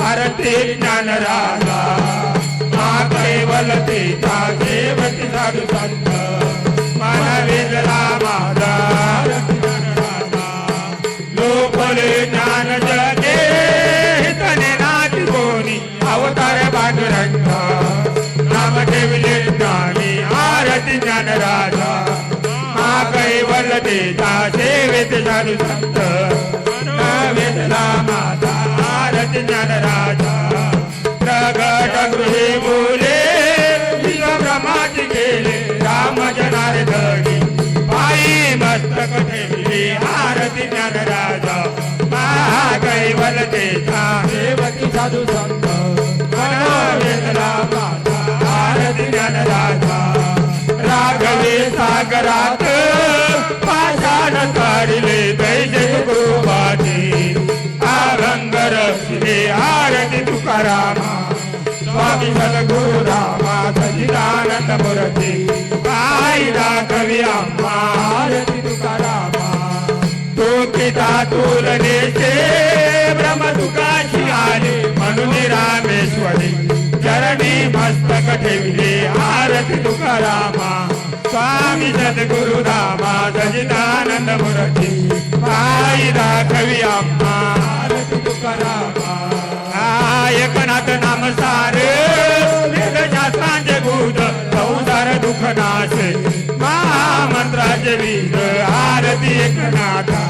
भारते ज्ञान राजा मा कैवल ते देवती साधू संत. मानवेदला माझा लोकले ज्ञान जगे तने नाती कोणी अवतार पांडुरंग नाम ठेवले ज्ञानी आरती ज्ञान राजा मा कैवल ते सेवेत साधू संत. ठेवले आरती ज्ञान राजा महाकैवल तेजा. देवती साधू संत वेदला माता आरती ज्ञान राजा. राघवे सागरात पाषाण काढले दैजे गुरुवाची आरंग रक्षिले आरती तुकारामा. स्वामी सद्गुरु रामा सचिदानंद मूर्ती. पायी राघवी अम्मा आरती तो पिता तुलनेचे ब्रह्म तुकाशी आले म्हणून रामेश्वरी चरणी मस्तक ठेवले आरती तुकारामा स्वामी सद्गुरु रामा सजितानंद मूर्ती पायी दाखवी अम्मा आरती तुकारामा. एकनाथ नाम सार वेद भूत संसार दुःख महामंत्राचे बीज आरती एकनाथा.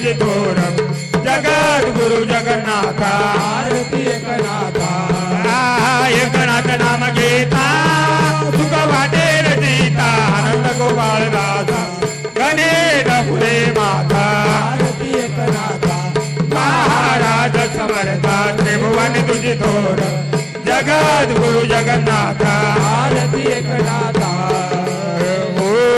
त्रिभुवन तुझे जगत गुरु जगन्नाथा। आरती एकनाथा। एकनाथ नाम गीता सुख वाटेल सीता आनंद गोपाळ दादा गणेश फुले माता। आरती एकनाथा। महाराज समर्था त्रिभुवन तुझी थोर जगत गुरु जगन्नाथ।